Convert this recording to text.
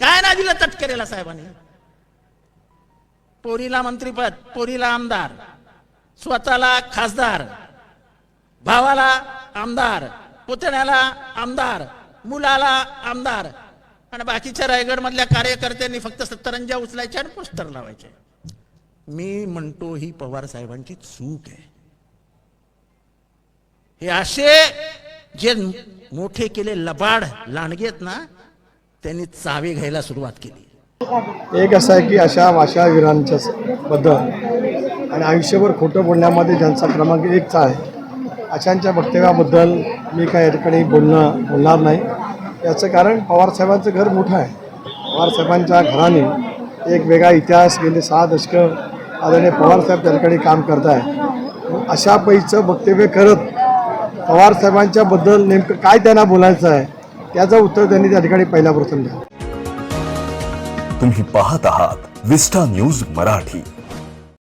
काय नाही दिलं तटकरेला साहेबांनी? पोरीला मंत्रीपद पोरीला आमदार स्वतःला खासदार भावाला आमदार पुतण्याला आमदार मुलाला आमदार आणि बाकीच्या रायगड मधल्या कार्यकर्त्यांनी फक्त सत्तरंजा उचलायच्या आणि पोस्टर लावायचे. मी म्हणतो ही पवार साहेबांची चूक आहे. हे असे जे मोठे केले लबाड लांडगेत ना त्यांनी चावे घ्यायला सुरुवात केली. एक असं आहे की अशा भाषावीरांच्या बद्दल आणि आयुष्यभर खोटं बोलण्यामध्ये ज्यांचा क्रमांक एकचा आहे अशांच्या वक्तव्याबद्दल मी काय या ठिकाणी बोलणं बोलणार नाही. याचं कारण पवारसाहेबांचं घर मोठं आहे. पवारसाहेबांच्या घराने एक वेगळा इतिहास गेले सहा दशकं आदरणीय पवारसाहेब त्या ठिकाणी काम करत आहे अशा पैचं वक्तव्य करत पवारसाहेबांच्याबद्दल नेमकं काय त्यांना बोलायचं आहे त्याचं उत्तर त्यांनी त्या ठिकाणी पहिल्या प्रथम तुम्ही पाहत आहात विस्टा न्यूज मराठी.